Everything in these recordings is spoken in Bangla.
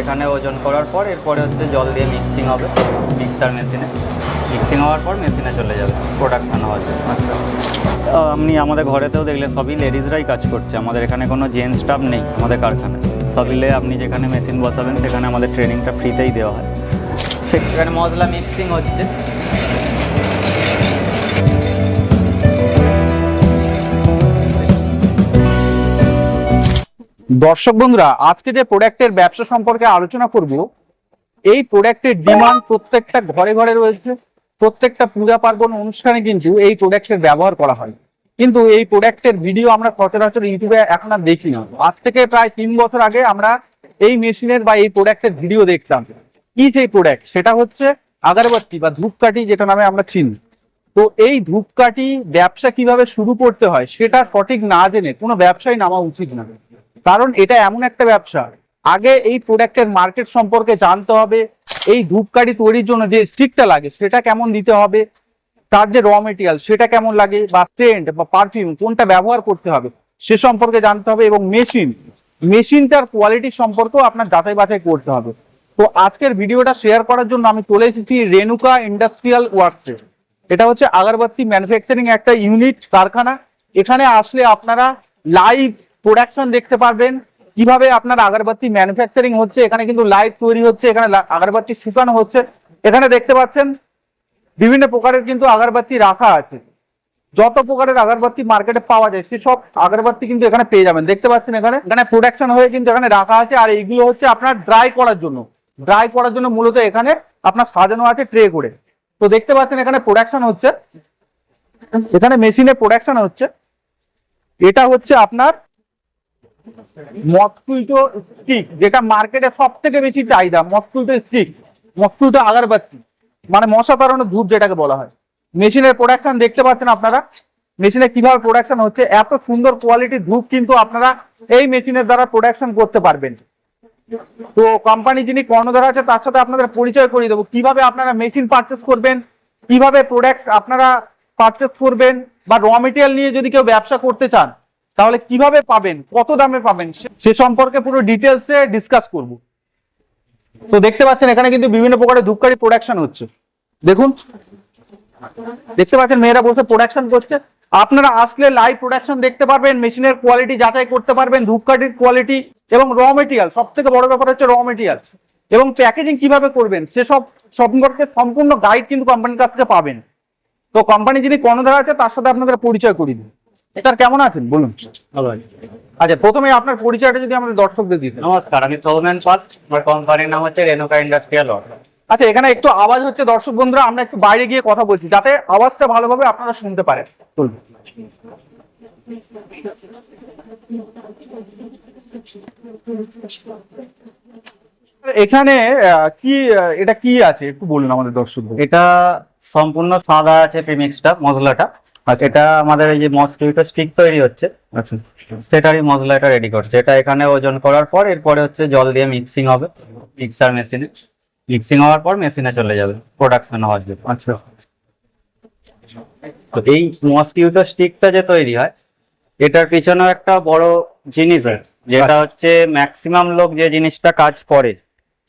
এখানে ওজন করার পর এরপরে হচ্ছে জল দিয়ে মিক্সিং হবে মিক্সার মেশিনে মিক্সিং হওয়ার পর মেশিনে চলে যাবে প্রোডাকশান হওয়ার জন্য। আচ্ছা। আপনি আমাদের ঘরেতেও দেখলেন সবই লেডিজরাই কাজ করছে। আমাদের এখানে কোনো জেন্টস স্টাফ নেই আমাদের কারখানায়। সবিলে আপনি যেখানে মেশিন বসাবেন সেখানে আমাদের ট্রেনিংটা ফ্রিতেই দেওয়া হয়। সেখানে মশলা মিক্সিং হচ্ছে। দর্শক বন্ধুরা, আজকে যে প্রোডাক্টের ব্যবসা সম্পর্কে আলোচনা করব, এই প্রোডাক্টের ডিমান্ড প্রত্যেকটা ঘরে ঘরে রয়েছে, প্রত্যেকটা পূজা পার্বণ অনুষ্ঠানে কিন্তু এই প্রোডাক্টের ব্যবহার করা হয়। কিন্তু এই প্রোডাক্টের ভিডিও আমরা সচরাচর ইউটিউবে এখন আর দেখি না। আজ থেকে প্রায় তিন বছর আগে আমরা এই মেশিনের বা এই প্রোডাক্টের ভিডিও দেখতাম। কি সেই প্রোডাক্ট সেটা হচ্ছে আগারবাতি বা ধূপকাঠি, যেটা নামে আমরা চিনি। তো এই ধূপকাঠি ব্যবসা কীভাবে শুরু করতে হয়, সেটা সঠিক না জেনে কোনো ব্যবসায় নামা উচিত না। কারণ এটা এমন একটা ব্যবসা। আগে এই প্রোডাক্টের মার্কেট সম্পর্কে জানতে হবে, এই ধূপকাঠি তৈরির জন্য যে স্টিকটা লাগে, সেটা কেমন দিতে হবে, তার যে র মেটেরিয়াল সেটা কেমন লাগে, বা সেন্ট বা পারফিউম কোনটা ব্যবহার করতে হবে, সে সম্পর্কে জানতে হবে, এবং মেশিন মেশিনটার কোয়ালিটি সম্পর্কেও আপনার যাচাই বাছাই করতে হবে। তো আজকের ভিডিওটা শেয়ার করার জন্য আমি চলে এসেছি রেনুকা ইন্ডাস্ট্রিয়াল ওয়ার্কসে এটা হচ্ছে আগরবাতি ম্যানুফ্যাকচারিং একটা ইউনিট কারখানা। এখানে আসলে আপনারা লাইভ প্রোডাকশন দেখতে পারবেন। কীভাবে আপনার আগরবাতি ম্যানুফ্যাকচারিং হচ্ছে, এখানে কিন্তু লাইট তৈরি হচ্ছে, এখানে আগরবাতি শুকানো হচ্ছে। এখানে দেখতে পাচ্ছেন, বিভিন্ন প্রকারের কিন্তু আগরবাতি রাখা আছে। যত প্রকারের আগরবাতি মার্কেটে পাওয়া যায় সেসব আগরবাতি কিন্তু এখানে পেয়ে যাবেন। দেখতে পাচ্ছেন এখানে? এখানে প্রোডাকশন হয়ে কিন্তু এখানে রাখা আছে, আর এইগুলো হচ্ছে আপনার ড্রাই করার জন্য। ড্রাই করার জন্য মূলত এখানে আপনার সাজানো আছে ট্রে করে। তো দেখতে পাচ্ছেন এখানে প্রোডাকশন হচ্ছে। এখানে মেশিনে প্রোডাকশন হচ্ছে। এটা হচ্ছে আপনার মসকুইটো স্টিক যেটা মার্কেটে সব থেকে বেশি চাহিদা, মসকুইটো স্টিক মসকুইটো আগরবাতি মানে মশা তাড়ানোর ধূপ যেটাকে বলা হয়। মেশিনের প্রোডাকশন দেখতে পাচ্ছেন আপনারা? মেশিনে কীভাবে প্রোডাকশন হচ্ছে? এত সুন্দর কোয়ালিটির ধূপ কিন্তু আপনারা এই মেশিনের দ্বারা প্রোডাকশন করতে পারবেন। তো কোম্পানি যিনি কর্ণধার আছে, তার সাথে আপনাদের পরিচয় করিয়ে দেবো। কীভাবে আপনারা মেশিন পারচেস করবেন? কীভাবে প্রোডাক্ট আপনারা পারচেস করবেন? বা র মেটেরিয়াল নিয়ে যদি কেউ ব্যবসা করতে চান তাহলে কীভাবে পাবেন? কত দামে পাবেন? সে- সম্পর্কে পুরো ডিটেলসে ডিসকাস করব। তো দেখতে পাচ্ছেন, এখানে কিন্তু বিভিন্ন প্রকারের ধূপকাঠি প্রোডাকশন হচ্ছে। দেখুন। দেখতে পাচ্ছেন, মেয়েরা বসে প্রোডাকশন করছে। আপনারা আসলে লাইভ প্রোডাকশন দেখতে পারবেন মেশিনের কোয়ালিটি যাচাই করতে পারবেন, ধূপকাঠির কোয়ালিটি এবং র মেটেরিয়াল সব থেকে বড় ব্যাপার হচ্ছে র মেটেরিয়াল এবং প্যাকেজিং কীভাবে করবেন সেসব সম্পর্কে সম্পূর্ণ গাইড কিন্তু কোম্পানির কাছ থেকে পাবেন। তো কোম্পানি যিনি কর্ণধার আছে, তার সাথে আপনাদের পরিচয় করিয়ে দিন এটার কেমন আছেন? বলুন। ভালো আছি। আচ্ছা প্রথমে আপনার পরিচয়টা যদি আমাদের দর্শকদের দিতেন। নমস্কার আমি সৌমেন পাল। আমার কোম্পানির নাম হচ্ছে রেনুকা ইন্ডাস্ট্রিয়াল আচ্ছা এখানে একটু আওয়াজ হচ্ছে দর্শক বন্ধুরা আমরা একটু বাইরে গিয়ে কথা বলছি যাতে আওয়াজটা ভালোভাবে আপনারা শুনতে পারেন। চলুন। এখানে কি এটা কি আছে? একটু বলুন আমাদের দর্শকদের। এটা সম্পূর্ণ সাদা আছে প্রিমিক্সটা মশলাটা এটা আমাদের এই যে মসকিউটো স্টিক তৈরি হচ্ছে। আচ্ছা। সেটারই মশলাটা রেডি করছে। এটা এখানে ওজন করার পর এরপরে হচ্ছে জল দিয়ে মিক্সিং হবে। মিক্সার মেশিনে মিক্সিং হওয়ার পর মেশিনে চলে যাবে প্রোডাকশন হওয়ার জন্য। আচ্ছা। তো এই মসকিউটো স্টিকটা যে তৈরি হয় এটার পিছনেও একটা বড় জিনিস আছে। যেটা হচ্ছে ম্যাক্সিমাম লোক যে জিনিসটা কাজ করে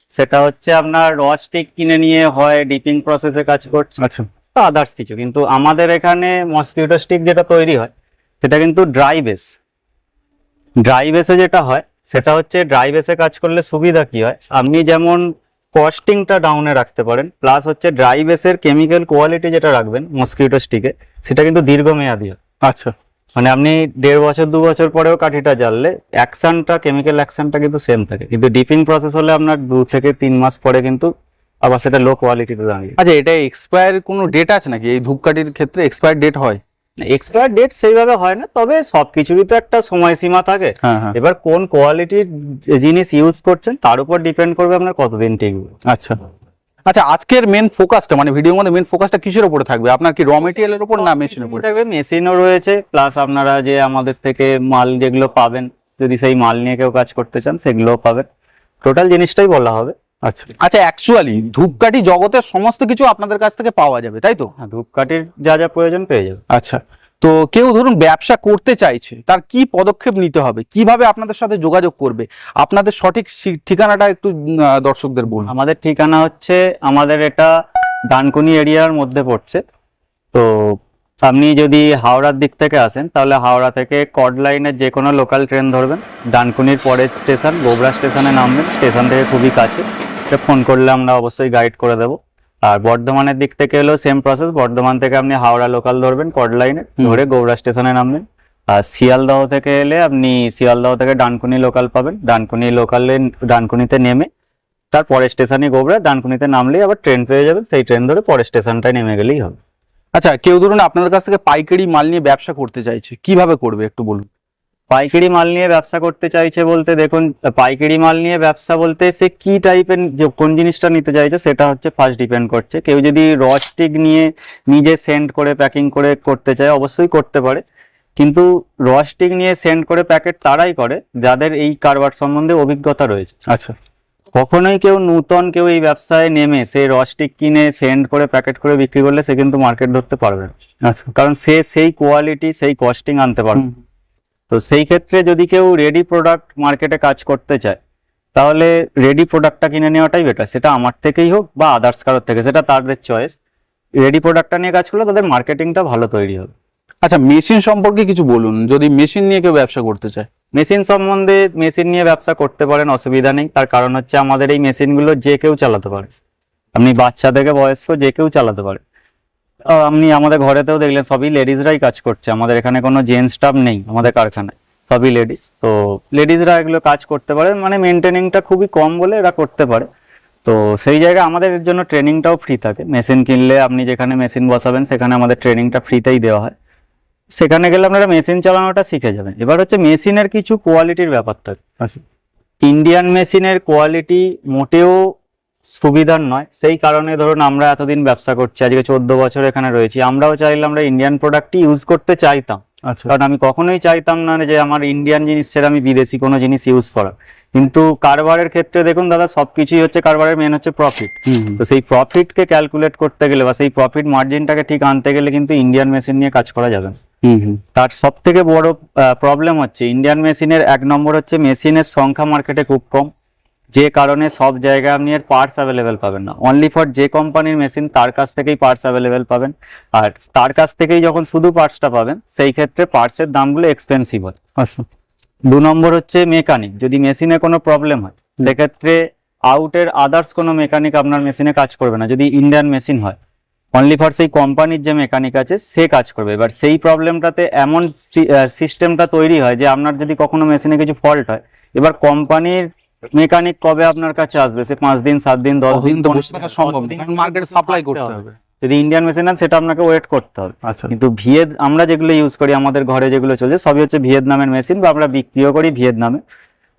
সেটা হচ্ছে আপনার র স্টিক কিনে নিয়ে হয় ডিপিং প্রসেসে কাজ করছে। আচ্ছা। আদার্স কিছু কিন্তু আমাদের এখানে মসকিউটো স্টিক যেটা তৈরি হয় সেটা কিন্তু ড্রাই বেস ড্রাই বেসে যেটা হয় সেটা হচ্ছে ড্রাই বেসে কাজ করলে সুবিধা কি হয়? আপনি যেমন কস্টিংটা ডাউনে রাখতে পারেন প্লাস হচ্ছে ড্রাই বেসের কেমিক্যাল কোয়ালিটি যেটা রাখবেন মসকিউটো স্টিকে সেটা কিন্তু দীর্ঘমেয়াদী হয়। আচ্ছা। মানে আপনি দেড় বছর দু বছর পরেও কাঠিটা জ্বাললে অ্যাকশনটা কেমিক্যাল অ্যাকশনটা কিন্তু সেম থাকে। কিন্তু ডিপিং প্রসেস হলে আপনার দু থেকে তিন মাস পরে কিন্তু আবার সেটা লো কোয়ালিটিতে দাঁড়িয়ে। আচ্ছা এটা এক্সপায়ার কোনো ডেট আছে নাকি? এই ধূপকাঠির ক্ষেত্রে এক্সপায়ার ডেট হয়? এক্সপায়ার ডেট সেইভাবে হয় না তবে সবকিছুরই তো একটা সময়সীমা থাকে। হ্যাঁ হ্যাঁ। এবার কোন কোয়ালিটির জিনিস ইউজ করছেন তার উপর ডিপেন্ড করবে আপনার কতদিন টিকবে। আচ্ছা। আচ্ছা আজকের মেন ফোকাসটা মানে ভিডিওর মধ্যে মেন ফোকাসটা কিসের উপরে থাকবে? আপনার কি র মেটেরিয়ালের উপর না মেশিনের উপর? থাকবে মেশিনও রয়েছে প্লাস আপনারা যে আমাদের থেকে মাল যেগুলো পাবেন যদি সেই মাল নিয়ে কেউ কাজ করতে চান সেগুলোও পাবেন। টোটাল জিনিসটাই বলা হবে। আচ্ছা। আচ্ছা অ্যাকচুয়ালি ধূপকাঠি জগতের সমস্ত কিছু আপনাদের কাছ থেকে পাওয়া যাবে তাই তো? হ্যাঁ ধূপকাঠির যা যা প্রয়োজন পেয়ে যাবে। আচ্ছা তো কেউ ধরুন ব্যবসা করতে চাইছে তার কি পদক্ষেপ নিতে হবে? কীভাবে আপনাদের সাথে যোগাযোগ করবে? আপনাদের সঠিক ঠিকানাটা একটু দর্শকদের বলুন। আমাদের ঠিকানা হচ্ছে আমাদের এটা ডানকুনি এরিয়ার মধ্যে পড়ছে। তো আপনি যদি হাওড়ার দিক থেকে আসেন তাহলে হাওড়া থেকে কড লাইনের যে কোনো লোকাল ট্রেন ধরবেন। ডানকুনির পরের স্টেশন গোবরা স্টেশনে নামবেন। স্টেশন থেকে খুবই কাছে। সে ফোন করলে আমরা অবশ্যই গাইড করে দেবো। আর বর্ধমানের দিক থেকে এলেও সেম প্রসেস বর্ধমান থেকে আপনি হাওড়া লোকাল ধরবেন কড লাইনে। ধরে গোবরা স্টেশনে নামবেন। আর শিয়ালদহ থেকে এলে আপনি শিয়ালদহ থেকে ডানকুনি লোকাল পাবেন। ডানকুনি লোকালে ডানকুনিতে নেমে তার পরের স্টেশনে গোবরা ডানকুনিতে নামলেই আবার ট্রেন পেয়ে যাবেন। সেই ট্রেন ধরে পরের স্টেশনটায় নেমে গেলেই হবে। আচ্ছা কেউ ধরুন আপনাদের কাছ থেকে পাইকারি মাল নিয়ে ব্যবসা করতে চাইছে কীভাবে করবে একটু বলুন? পাইকারি মাল নিয়ে ব্যবসা করতে চাইছে বলতে দেখুন পাইকারি মাল নিয়ে ব্যবসা বলতে সে কি টাইপের যে কোন জিনিসটা নিতে চাইছে সেটা হচ্ছে ফার্স্ট ডিপেন্ড করছে। কেউ যদি র স্টিক নিয়ে নিজে সেন্ড করে প্যাকিং করে করতে চায় অবশ্যই করতে পারে। কিন্তু র স্টিক নিয়ে সেন্ড করে প্যাকেট তারাই করে যাদের এই কারবার সম্বন্ধে অভিজ্ঞতা রয়েছে। আচ্ছা। কখনোই কেউ নূতন কেউ এই ব্যবসায় নেমে সে রস্টিক কিনে সেন্ড করে প্যাকেট করে বিক্রি করলে সে কিন্তু মার্কেট ধরতে পারবে না। আচ্ছা। কারণ সে সেই কোয়ালিটি সেই কস্টিং আনতে পারবে। তো সেই ক্ষেত্রে যদি কেউ রেডি প্রোডাক্ট মার্কেটে কাজ করতে চায় তাহলে রেডি প্রোডাক্টটা কিনে নেওয়াটাই বেটার সেটা আমার থেকেই হোক বা আদার্স কারোর থেকে সেটা তাদের চয়েস রেডি প্রোডাক্টটা নিয়ে কাজ করলে তাদের মার্কেটিংটা ভালো তৈরি হবে। আচ্ছা মেশিন সম্পর্কে কিছু বলুন। যদি মেশিন নিয়ে কেউ ব্যবসা করতে চায়। মেশিন সম্বন্ধে মেশিন নিয়ে ব্যবসা করতে পারেন অসুবিধা নেই। তার কারণ হচ্ছে আমাদের এই মেশিনগুলো যে কেউ চালাতে পারে। আপনি বাচ্চা থেকে বয়স্ক যে কেউ চালাতে পারে। আপনি আমাদের ঘরেতেও দেখলেন, সবই লেডিসরাই কাজ করছে। আমাদের এখানে কোনো জেন্টস স্টাফ নেই, আমাদের কারখানায়। সবই লেডিস তো লেডিসরা এগুলো কাজ করতে পারে মানে মেনটেনিংটা খুবই কম বলে এরা করতে পারে। তো সেই জায়গায় আমাদের জন্য ট্রেনিংটাও ফ্রি থাকে। মেশিন কিনলে আপনি যেখানে মেশিন বসাবেন, সেখানে আমাদের ট্রেনিংটা ফ্রিতেই দেওয়া হয়। সেখানে গেলে আপনারা মেশিন চালানোটা শিখে যাবেন। এবার হচ্ছে মেশিনের কিছু কোয়ালিটির ব্যাপার থাকে ইন্ডিয়ান মেশিনের কোয়ালিটি মোটেও সুবিধার নয়। সেই কারণে ধরুন আমরা এতদিন ব্যবসা করছি আজকে চোদ্দ বছর এখানে রয়েছি আমরাও চাইলে আমরা ইন্ডিয়ান প্রোডাক্টই ইউজ করতে চাইতাম। আচ্ছা। কারণ আমি কখনোই চাইতাম না যে আমার ইন্ডিয়ান জিনিস ছেড়ে আমি বিদেশি কোনো জিনিস ইউজ করার। কিন্তু কারবারের ক্ষেত্রে দেখুন দাদা সবকিছুই হচ্ছে কারবারের মেন হচ্ছে প্রফিট। তো সেই প্রফিটকে ক্যালকুলেট করতে গেলে বা সেই প্রফিট মার্জিনটাকে ঠিক আনতে গেলে কিন্তু ইন্ডিয়ান মেশিন নিয়ে কাজ করা যাবে না। তার সব থেকে বড় প্রবলেম হচ্ছে ইন্ডিয়ান মেশিনের এক নম্বর হচ্ছে মেশিনের সংখ্যা মার্কেটে খুব কম। যে কারণে সব জায়গায় আপনি এর পার্টস অ্যাভেলেবেল পাবেন না। অনলি ফর যে কোম্পানির মেশিন তার কাছ থেকেই পার্টস অ্যাভেলেবেল পাবেন। আর তার কাছ থেকেই যখন শুধু পার্টসটা পাবেন সেই ক্ষেত্রে পার্টসের দামগুলো এক্সপেন্সিভ হয়। আচ্ছা। দু নম্বর হচ্ছে মেকানিক যদি মেশিনে কোনো প্রবলেম হয় সেক্ষেত্রে আউটের আদার্স কোনো মেকানিক আপনার মেশিনে কাজ করবে না। যদি ইন্ডিয়ান মেশিন হয় অনলি ফর সেই কোম্পানির যে মেকানিক আছে সে কাজ করবে। এবার সেই প্রবলেমটাতে এমন সিস্টেমটা তৈরি হয় যে আপনার যদি কখনো মেশিনে কিছু ফল্ট হয় এবার কোম্পানির মেকানিক কবে আপনার কাছে আসবে? সে পাঁচ দিন সাত দিন দশ দিন তো বসে থাকা সম্ভব? না কারণ মার্কেটে সাপ্লাই করতে হবে? যদি ইন্ডিয়ান মেশিন আছে সেটা আপনাকে ওয়েট করতে হবে। আচ্ছা। কিন্তু ভিয়েত আমরা যেগুলো ইউজ করি আমাদের ঘরে যেগুলো চলছে সবই হচ্ছে ভিয়েতনামের মেশিন বা আমরা বিক্রিও করি ভিয়েতনামে।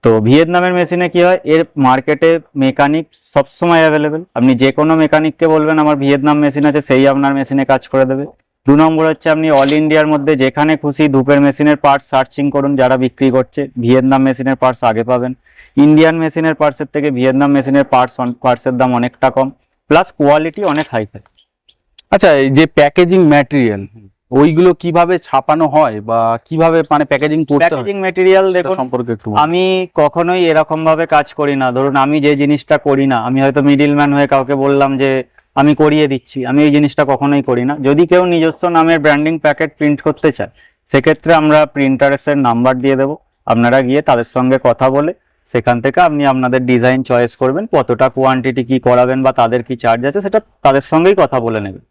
তো ভিয়েতনামের মেশিনে কি হয়? এর মার্কেটে মেকানিক সবসময় অ্যাভেলেবেল আপনি যে কোনো মেকানিককে বলবেন আমার ভিয়েতনাম মেশিন আছে সেই আপনার মেশিনে কাজ করে দেবে। দু নম্বর হচ্ছে আপনি অল ইন্ডিয়ার মধ্যে যেখানে খুশি ধূপের মেশিনের পার্টস সার্চিং করুন যারা বিক্রি করছে ভিয়েতনাম মেশিনের পার্টস আগে পাবেন। ইন্ডিয়ান মেশিনের পার্টসের থেকে ভিয়েতনাম মেশিনের পার্টস পার্টসের দাম অনেকটা কম প্লাস কোয়ালিটি অনেক হাই থাকে আচ্ছা এই যে প্যাকেজিং ম্যাটেরিয়াল ওইগুলো কীভাবে ছাপানো হয় বা কীভাবে মানে প্যাকেজিং করতে হয়? প্যাকেজিং মেটেরিয়াল সেটা দেখুন সম্পর্কে একটু আমি কখনোই এরকম ভাবে কাজ করি না। ধরুন আমি যে জিনিসটা করি না আমি হয়তো মিডিল ম্যান হয়ে কাউকে বললাম যে আমি করিয়ে দিচ্ছি। আমি এই জিনিসটা কখনোই করি না। যদি কেউ নিজস্ব নামের ব্র্যান্ডিং প্যাকেট প্রিন্ট করতে চায় সেক্ষেত্রে আমরা প্রিন্টারের নাম্বার দিয়ে দেবো। আপনারা গিয়ে তাদের সঙ্গে কথা বলে সেখান থেকে আপনি আপনাদের ডিজাইন চয়েস করবেন কতটা কোয়ান্টিটি কি করাবেন বা তাদের কি চার্জ আছে সেটা তাদের সঙ্গেই কথা বলে নেবেন।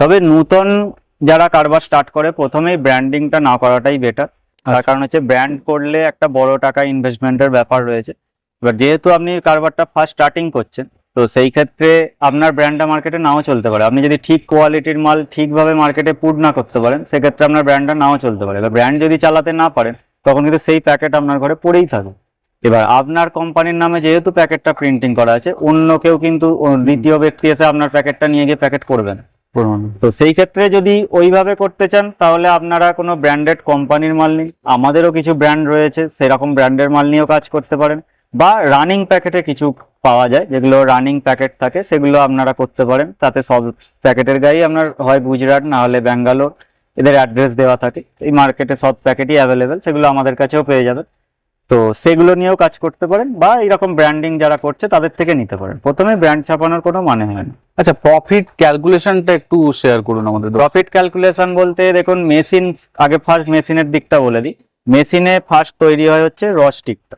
তবে নূতন যারা কারবার স্টার্ট করে প্রথমেই ব্র্যান্ডিংটা না করাটাই বেটার তার আচ্ছা। কারণ হচ্ছে ব্র্যান্ড করলে একটা বড় টাকা ইনভেস্টমেন্টের ব্যাপার রয়েছে। এবার যেহেতু আপনি কারবারটা ফার্স্ট স্টার্টিং করছেন তো সেই ক্ষেত্রে আপনার ব্র্যান্ডটা মার্কেটে নাও চলতে পারে। আপনি যদি ঠিক কোয়ালিটির মাল ঠিকভাবে মার্কেটে পুট না করতে পারেন সেক্ষেত্রে আপনার ব্র্যান্ডটা নাও চলতে পারে। এবার ব্র্যান্ড যদি চালাতে না পারেন তখন কিন্তু সেই প্যাকেট আপনার ঘরে পড়েই থাকবে। এবার আপনার কোম্পানির নামে যেহেতু প্যাকেটটা প্রিন্টিং করা আছে অন্য কেউ কিন্তু দ্বিতীয় ব্যক্তি এসে আপনার প্যাকেটটা নিয়ে গিয়ে প্যাকেট করবে না। তো সেই ক্ষেত্রে যদি ওইভাবে করতে চান তাহলে আপনারা কোনো ব্র্যান্ডেড কোম্পানির মাল নিন। আমাদেরও কিছু ব্র্যান্ড রয়েছে সেরকম ব্র্যান্ডের মাল নিয়েও কাজ করতে পারেন। বা রানিং প্যাকেটে কিছু পাওয়া যায় যেগুলো রানিং প্যাকেট থাকে সেগুলো আপনারা করতে পারেন। তাতে সব প্যাকেটের গাড়ি আপনার হয় গুজরাট না হলে ব্যাঙ্গালোর এদের অ্যাড্রেস দেওয়া থাকে। এই মার্কেটে সব প্যাকেটই অ্যাভেলেবেল সেগুলো আমাদের কাছেও পেয়ে যাবেন। তো সেগুলো নিয়েও কাজ করতে পারেন বা এরকম ব্র্যান্ডিং যারা করছে তাদের থেকে নিতে পারেন। প্রথমে ব্র্যান্ড ছাপানোর কোনো মানে হয় না। আচ্ছা প্রফিট ক্যালকুলেশনটা একটু শেয়ার করুন আমাদের প্রফিট ক্যালকুলেশন বলতে দেখুন মেশিন আগে ফার্স্ট মেশিনের দিকটা বলে দিই। মেশিনে ফার্স্ট তৈরি হয় হচ্ছে রস্টিকটা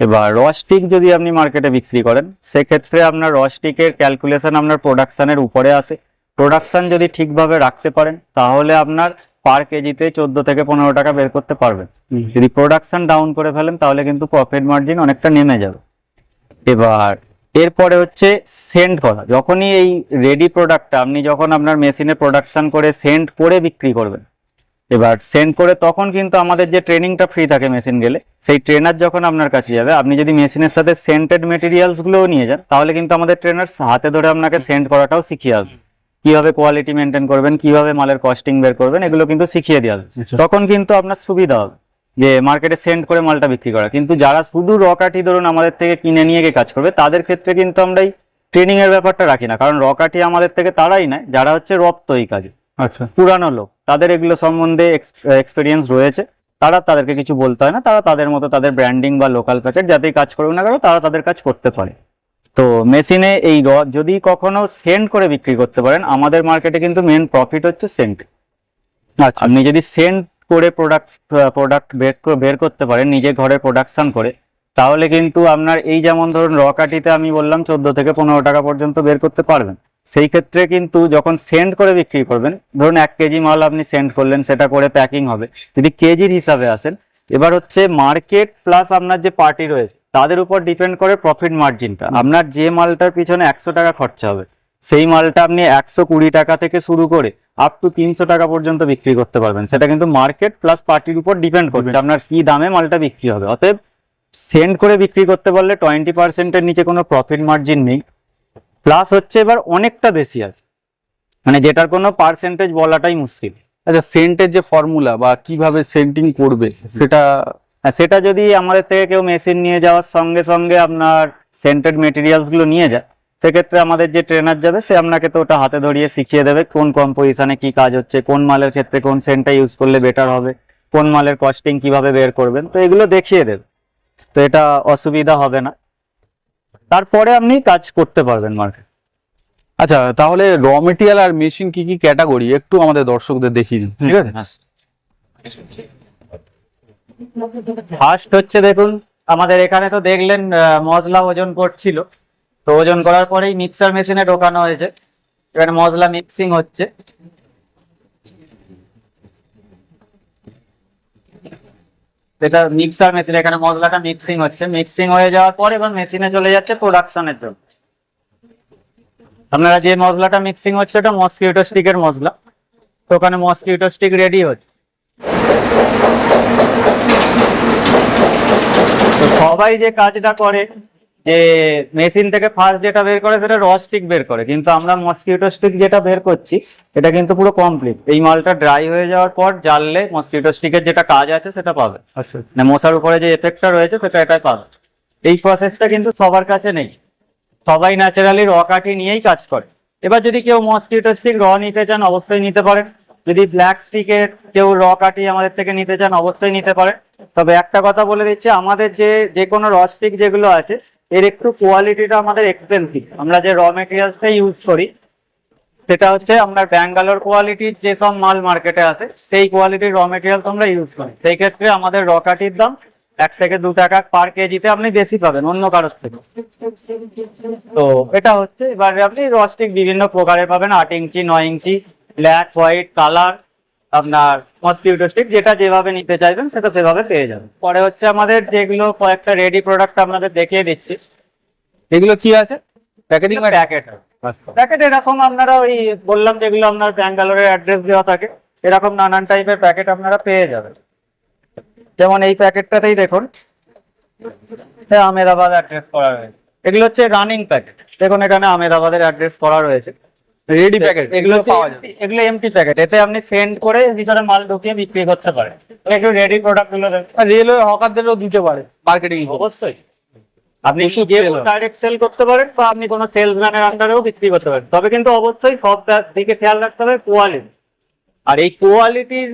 এবার রস্টিক যদি আপনি মার্কেটে বিক্রি করেন সেক্ষেত্রে আপনার রস্টিকের ক্যালকুলেশন আপনার প্রোডাকশানের উপরে আসে। প্রোডাকশান যদি ঠিকভাবে রাখতে পারেন তাহলে আপনার পার কেজিতে চোদ্দ থেকে পনেরো টাকা বের করতে পারবেন। যদি প্রোডাকশন ডাউন করে ফেলেন তাহলে কিন্তু প্রফিট মার্জিন অনেকটা নেমে যাবে। এবার এরপরে হচ্ছে সেন্ড করা। যখনই এই রেডি প্রোডাক্টটা আপনি যখন আপনার মেশিনে প্রোডাকশন করে সেন্ড করে বিক্রি করবেন এবার সেন্ড করে তখন কিন্তু আমাদের যে ট্রেনিংটা ফ্রি থাকে মেশিন গেলে সেই ট্রেনার যখন আপনার কাছে যাবে আপনি যদি মেশিনের সাথে সেন্টেড মেটেরিয়ালসগুলোও নিয়ে যান তাহলে কিন্তু আমাদের ট্রেনার হাতে ধরে আপনাকে সেন্ড করাটাও শিখিয়ে আসবে। কীভাবে কোয়ালিটি মেনটেন করবেন কীভাবে মালের কস্টিং বের করবেন এগুলো কিন্তু শিখিয়ে দেওয়া হবে আচ্ছা। তখন কিন্তু আপনার সুবিধা হবে যে মার্কেটে সেন্ড করে মালটা বিক্রি করা। কিন্তু যারা শুধু রকাঠি ধরুন আমাদের থেকে কিনে নিয়ে গিয়ে কাজ করবে তাদের ক্ষেত্রে কিন্তু আমরা এই ট্রেনিং এর ব্যাপারটা রাখি না। কারণ রকাঠি আমাদের থেকে তারাই নেয় যারা হচ্ছে রপ্ত এই কাজে। আচ্ছা। পুরানো লোক তাদের এগুলো সম্বন্ধে এক্সপিরিয়েন্স রয়েছে। তারা তাদেরকে কিছু বলতে হয় না তারা তাদের মতো তাদের ব্র্যান্ডিং বা লোকাল প্যাকেট যাতেই কাজ করুক না কেন তারা তাদের কাজ করতে পারে। তো মেশিনে এই র যদি কখনো সেন্ড করে বিক্রি করতে পারেন আমাদের মার্কেটে কিন্তু মেন প্রফিট হচ্ছে সেন্ট। আচ্ছা। আপনি যদি সেন্ড করে প্রোডাক্ট প্রোডাক্ট বের বের করতে পারেন নিজে ঘরে প্রোডাকশন করে তাহলে কিন্তু আপনার এই যেমন ধরুন রকাটিতে আমি বললাম চোদ্দ থেকে পনেরো টাকা পর্যন্ত বের করতে পারবেন। সেই ক্ষেত্রে কিন্তু যখন সেন্ড করে বিক্রি করবেন ধরুন এক কেজি মাল আপনি সেন্ড করলেন সেটা করে প্যাকিং হবে। যদি কেজির হিসাবে আসেন এবার হচ্ছে মার্কেট প্লাস আপনার যে পার্টি রয়েছে তাদের উপর ডিপেন্ড করে প্রফিট মার্জিনটা আপনার যে মালটার পিছনে একশো টাকা খরচা হবে সেই মালটা আপনি একশো কুড়ি টাকা থেকে শুরু করে আপ টু তিনশো টাকা পর্যন্ত বিক্রি করতে পারবেন। সেটা কিন্তু মার্কেট প্লাস পার্টির উপর ডিপেন্ড করছে। আপনার কি দামে মালটা বিক্রি হবে। অতএব সেন্ড করে বিক্রি করতে পারলে টোয়েন্টি পার্সেন্টের নিচে কোনো প্রফিট মার্জিন নেই। প্লাস হচ্ছে এবার অনেকটা বেশি আছে। মানে যেটার কোনো পার্সেন্টেজ বলাটাই মুশকিল। আচ্ছা সেন্টের যে ফর্মুলা বা কীভাবে সেন্টিং করবে সেটা সেটা যদি আমাদের থেকে কেউ মেশিন নিয়ে যাওয়ার সঙ্গে সঙ্গে আপনার সেন্টেড মেটেরিয়ালসগুলো নিয়ে যায় সেক্ষেত্রে আমাদের যে ট্রেনার যাবে সে আপনাকে তো ওটা হাতে ধরিয়ে শিখিয়ে দেবে কোন কম্পোজিশনে কি কাজ হচ্ছে কোন মালের ক্ষেত্রে কোন সেন্টটা ইউজ করলে বেটার হবে কোন মালের কস্টিং কীভাবে বের করবেন তো এগুলো দেখিয়ে দেবে। তো এটা অসুবিধা হবে না। তারপরে আপনি কাজ করতে পারবেন মার্কেট আচ্ছা তাহলে র মেটেরিয়াল আর মেশিন কি কি ক্যাটাগরি একটু আমাদের দর্শকদের দেখিয়ে দিন ঠিক আছে? ফার্স্ট হচ্ছে দেখুন, আমাদের এখানে তো দেখলেন মশলা ওজন করছিল। তো ওজন করার পরেই মিক্সার মেশিনে ঢোকানো হয়েছে। এখানে মশলা মিক্সিং হচ্ছে। এটা মিক্সার মেশিন এখানে মশলাটা মিক্সিং হচ্ছে। মিক্সিং হয়ে যাওয়ার পর এবার মেশিনে চলে যাচ্ছে প্রোডাকশনের জন্য। আপনারা যে মশলাটা মিক্সিং হচ্ছে, ওটা মসকিউটো স্টিকের মশলা। তো ওখানে মসকিউটো স্টিক রেডি হচ্ছে। সবাই যে কাজটা করে যে মেশিন থেকে ফার্স্ট যেটা বের করে সেটা র স্টিক বের করে কিন্তু আমরা মসকিউটো স্টিক যেটা বের করছি এটা কিন্তু পুরো কমপ্লিট এই মালটা ড্রাই হয়ে যাওয়ার পর জ্বাললে মসকিউটো স্টিকের যেটা কাজ আছে সেটা পাবে। আচ্ছা মানে মশার উপরে যে এফেক্টটা রয়েছে সেটা এটাই পাবে। এই প্রসেসটা কিন্তু সবার কাছে নেই। সবাই ন্যাচারালি র কাঠি নিয়েই কাজ করে। এবার যদি কেউ মসকিউটো স্টিক র নিতে চান অবশ্যই নিতে পারেন। যদি ব্ল্যাক স্টিকের কেউ র কাঠি আমাদের থেকে নিতে চান, অবশ্যই নিতে পারেন তবে একটা কথা বলে দিচ্ছি, আমাদের যে যে কোনো র স্টিক যেগুলো আছে, এর একটু কোয়ালিটিটা আমাদের এক্সপেন্সিভ আমরা যে র মেটেরিয়ালসটা ইউজ করি, সেটা হচ্ছে আমরা ব্যাঙ্গালোর কোয়ালিটির যেসব মাল মার্কেটে আছে, সেই কোয়ালিটির র মেটেরিয়ালস আমরা ইউজ করি। সেই ক্ষেত্রে আমাদের র কাঠির দাম এক থেকে দু টাকা পার কেজিতে আপনি বেশি পাবেন, অন্য কারোর থেকে। তো এটা হচ্ছে, এবারে আপনি রস্টিক বিভিন্ন প্রকারের পাবেন, আট ইঞ্চি, নয় ইঞ্চি ব্ল্যাক হোয়াইট কালার আপনার মসকিউটো স্টিক যেটা যেভাবে নিতে চাইবেন সেটা সেভাবে পেয়ে যাবেন। পরে হচ্ছে আমাদের যেগুলো কয়েকটা রেডি প্রোডাক্ট আপনাদের দেখিয়ে দিচ্ছি। এগুলো কি আছে? প্যাকেটিং প্যাকেট প্যাকেট এরকম আপনারা ওই বললাম যেগুলো আপনার ব্যাঙ্গালোরের অ্যাড্রেস দেওয়া থাকে এরকম নানান টাইপের প্যাকেট আপনারা পেয়ে যাবেন। যেমন এই প্যাকেটটাতেই দেখুন হ্যাঁ আমেদাবাদ অ্যাড্রেস করা রয়েছে। এগুলো হচ্ছে রানিং প্যাকেট দেখুন এখানে আমেদাবাদের অ্যাড্রেস করা রয়েছে। রেডি প্যাকেট এগুলো empty- এগুলো এমটি প্যাকেট এতে আপনি সেন্ড করে ভিতরে মাল ঢুকিয়ে বিক্রি করতে পারেন। একটু রেডি প্রোডাক্টগুলো। রেলওয়ে হকারদেরও দিতে পারে মার্কেটিং অবশ্যই। আপনি যে ডাইরেক্ট সেল করতে পারেন বা আপনি কোনো সেলসম্যানের আন্ডারেও বিক্রি করতে পারেন। তবে কিন্তু অবশ্যই সব দিকে খেয়াল রাখতে হবে কোয়ালিটি আর এই কোয়ালিটির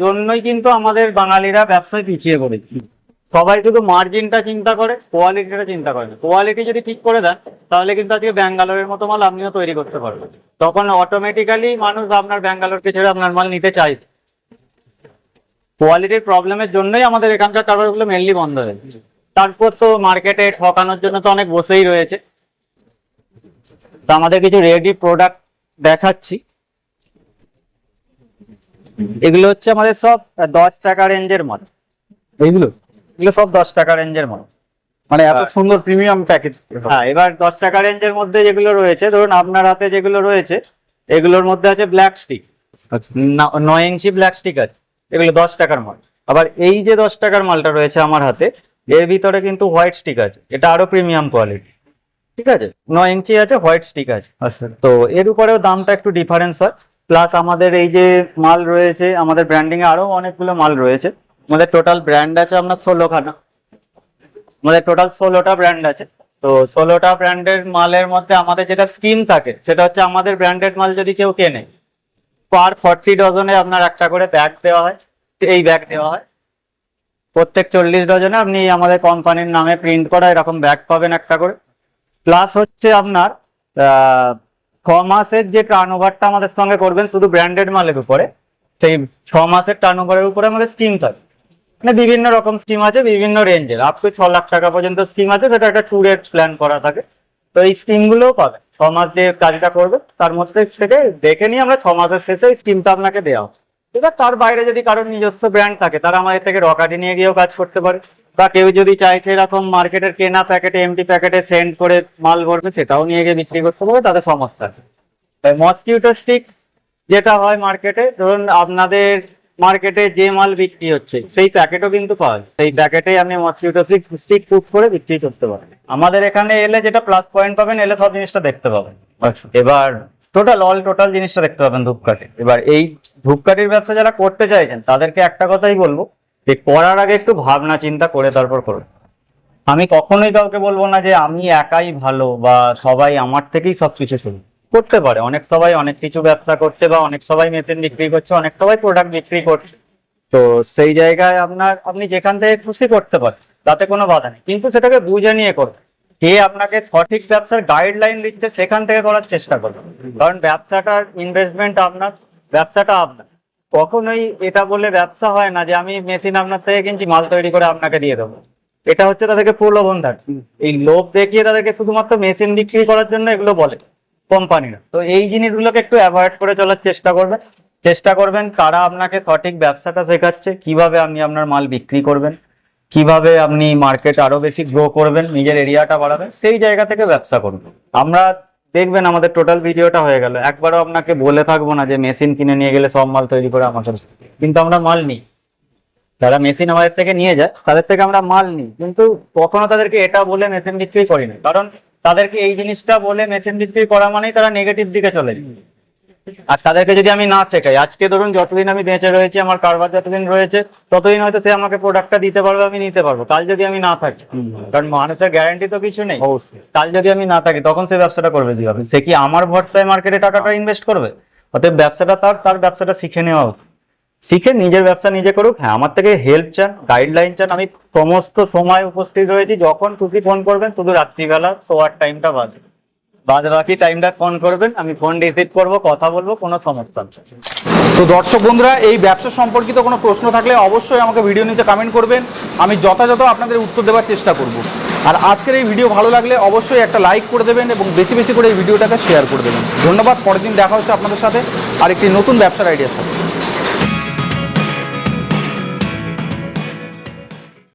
জন্যই কিন্তু আমাদের বাঙালিরা ব্যবসায় পিছিয়ে পড়েছে। সবাই শুধু মার্জিনটা চিন্তা করে কোয়ালিটিটা চিন্তা করে। কোয়ালিটি যদি ঠিক করে দেন, তাহলে কিন্তু আজকে ব্যাঙ্গালোরের মতো মাল আপনিও তৈরি করতে পারবেন তখন অটোমেটিক্যালি মানুষ আপনার ব্যাঙ্গালোরকে ছেড়ে আপনার মাল নিতে চাইবে কোয়ালিটির প্রবলেমের জন্যই আমাদের এখানকার কারবারগুলো মেনলি বন্ধ হয়েছে তারপর তো মার্কেটে ঠকানোর জন্য তো অনেক বসেই রয়েছে। তো আমাদের কিছু রেডি প্রোডাক্ট দেখাচ্ছি। এগুলো হচ্ছে আমাদের সব দশ টাকা রেঞ্জের মাল। এইগুলো? এগুলো সব দশ টাকা রেঞ্জের মাল মানে এত সুন্দর প্রিমিয়াম প্যাকেজ হ্যাঁ এবার দশ টাকা রেঞ্জের মধ্যে যেগুলো রয়েছে ধরুন আপনার হাতে যেগুলো রয়েছে এগুলোর মধ্যে আছে ব্ল্যাক স্টিক আচ্ছা। নয় ইঞ্চি ব্ল্যাক স্টিক আছে এগুলো দশ টাকার মাল। আবার এই যে দশ টাকার মালটা রয়েছে আমার হাতে এর ভিতরে কিন্তু হোয়াইট স্টিক আছে এটা আরও প্রিমিয়াম কোয়ালিটি ঠিক আছে? নয় ইঞ্চি আছে হোয়াইট স্টিক আছে। আচ্ছা। তো এর উপরেও দামটা একটু ডিফারেন্স হয়। প্লাস আমাদের এই যে মাল রয়েছে আমাদের ব্র্যান্ডিং এ আরও অনেকগুলো মাল রয়েছে। আমাদের টোটাল ব্র্যান্ড আছে আপনার ষোলোখানা। আমাদের টোটাল ষোলোটা ব্র্যান্ড আছে। তো ষোলোটা ব্র্যান্ডের মালের মধ্যে আমাদের যেটা স্কিম থাকে, সেটা হচ্ছে আমাদের ব্র্যান্ডেড মাল যদি কেউ কেনে পার ফর্টি ডজনে আপনার একটা করে ব্যাগ দেওয়া হয়, এই ব্যাগ দেওয়া হয়। প্রত্যেক চল্লিশ ডজনে আপনি আমাদের কোম্পানির নামে প্রিন্ট করা এরকম ব্যাগ পাবেন একটা করে। প্লাস হচ্ছে আপনার ছ মাসের যে টার্ন ওভারটা আমাদের সঙ্গে করবেন শুধু ব্র্যান্ডেড মালের উপরে, সেই ছ মাসের টার্ন ওভারের উপরে আমাদের স্কিম থাকে। মানে বিভিন্ন রকম স্কিম আছে, বিভিন্ন রেঞ্জের আপ টু ছ লাখ টাকা পর্যন্ত স্কিম আছে, সেটা একটা ট্যুরের প্ল্যান করা থাকে। তো এই স্কিমগুলোও পাবেন ছ মাস যে কাজটা করবে, তার মধ্যে থেকে দেখে নিয়ে আমরা ছ মাসের শেষে এই স্কিমটা আপনাকে দেওয়া হবে। এবার তার বাইরে যদি কারোর নিজস্ব ব্র্যান্ড থাকে, তারা আমাদের থেকে রকাটি নিয়ে গিয়েও কাজ করতে পারে। বা কেউ যদি চাইছে এরকম মার্কেটের কেনা প্যাকেটে এমটি প্যাকেটে সেন্ড করে মাল ভরবে, সেটাও নিয়ে গিয়ে বিক্রি করতে পারে তাদের সমস্যা আছে তাই মসকিউটো স্টিক যেটা হয় মার্কেটে ধরুন আপনাদের মার্কেটে যে মাল বিক্রি হচ্ছে সেই প্যাকেটও কিন্তু পাওয়া যায়। সেই প্যাকেটে আপনি মসকিউটো স্টিক স্টিক কুক করে বিক্রি করতে পারেন আমাদের এখানে এলে যেটা প্লাস পয়েন্ট পাবেন এলে সব জিনিসটা দেখতে পাবেন। আচ্ছা। এবার টোটাল অল টোটাল জিনিসটা দেখতে পাবেন ধূপকাঠি। এবার এই ধূপকাঠির ব্যবসা যারা করতে চাইছেন তাদেরকে একটা কথাই বলব যে করার আগে একটু ভাবনা চিন্তা করে তারপর করুন। আমি কখনোই কাউকে বলব না যে আমি একাই ভালো বা সবাই আমার থেকেই সবকিছু শুরু করতে পারে। অনেক সবাই অনেক কিছু ব্যবসা করছে বা অনেক সবাই মেশিন বিক্রি করছে, অনেক সবাই প্রোডাক্ট বিক্রি করছে। তো সেই জায়গায় আপনার আপনি যেখান থেকে খুশি করতে পারেন, তাতে কোনো বাধা নেই। কিন্তু সেটাকে বুঝে নিয়ে করবেন কে আপনাকে সঠিক ব্যবসার গাইডলাইন দিচ্ছে সেখান থেকে করার চেষ্টা করবেন কারণ ব্যবসাটার ইনভেস্টমেন্ট আপনার, ব্যবসাটা আপনার। কখনোই এটা বলে ব্যবসা হয় না যে আমি মেশিন আপনার থেকে কিনছি, মাল তৈরি করে আপনাকে দিয়ে দেবো। এটা হচ্ছে তাদেরকে প্রলোভন থাকে এই লোভ দেখিয়ে তাদেরকে শুধুমাত্র মেশিন বিক্রি করার জন্য এগুলো বলে। কোম্পানিরা তো এই জিনিসগুলোকে একটু অ্যাভয়েড করে চলার চেষ্টা করবেন। চেষ্টা করবেন কারা আপনাকে সঠিক ব্যবসাটা শেখাচ্ছে, কীভাবে আপনি আপনার মাল বিক্রি করবেন, কীভাবে আপনি মার্কেট আরও বেশি গ্রো করবেন, নিজের এরিয়াটা বাড়াবেন, সেই জায়গা থেকে ব্যবসা করুন। আমরা দেখবেন আমাদের টোটাল ভিডিওটা হয়ে গেল। একবারও আপনাকে বলে থাকব না যে মেশিন কিনে নিয়ে গেলে সব মাল তৈরি করে আমাদের। কিন্তু আমরা মাল নিই। যারা মেশিন আমাদের থেকে নিয়ে যায়, তাদের থেকে আমরা মাল নিই। কিন্তু কখনো তাদেরকে এটা বলে মেশিন বিক্রি করি না। কারণ তাদেরকে এই জিনিসটা বলে মেশিন বিক্রি করা মানেই তারা নেগেটিভ দিকে চলে আর তাদেরকে যদি আমি না শেখাই আজকে ধরুন যতদিন আমি বেঁচে রয়েছি আমার কারবার যতদিন রয়েছে ততদিন হয়তো সে আমাকে প্রোডাক্টটা দিতে পারবে আমি নিতে পারব। কাল যদি আমি না থাকি কারণ মানুষের গ্যারান্টি তো কিছু নেই। কাল যদি আমি না থাকি তখন সে ব্যবসাটা করবে কীভাবে? সে কি আমার ভরসায় মার্কেটে টাকাটা ইনভেস্ট করবে? অতএব ব্যবসাটা তার তার ব্যবসাটা শিখে নেওয়া উচিত। শিখে নিজের ব্যবসা নিজে করুক। হ্যাঁ আমার থেকে হেল্প চান গাইডলাইন চান। আমি সমস্ত সময় উপস্থিত রয়েছি। যখন খুশি ফোন করবেন, শুধু রাত্রিবেলা শোয়ার টাইমটা বাদ বাদ বাকি টাইমটা ফোন করবেন, আমি ফোন রিসিভ করব, কথা বলব, কোনো সমস্যা তো দর্শক বন্ধুরা, এই ব্যবসা সম্পর্কিত কোনো প্রশ্ন থাকলে অবশ্যই আমাকে ভিডিও নিচে কমেন্ট করবেন। আমি যথাযথ আপনাদের উত্তর দেওয়ার চেষ্টা করব। আর আজকের এই ভিডিও ভালো লাগলে অবশ্যই একটা লাইক করে দেবেন এবং বেশি বেশি করে এই ভিডিওটাকে শেয়ার করে দেবেন। ধন্যবাদ, পরের দিন দেখা হচ্ছে আপনাদের সাথে। আর একটি নতুন ব্যবসার আইডিয়ার সাথে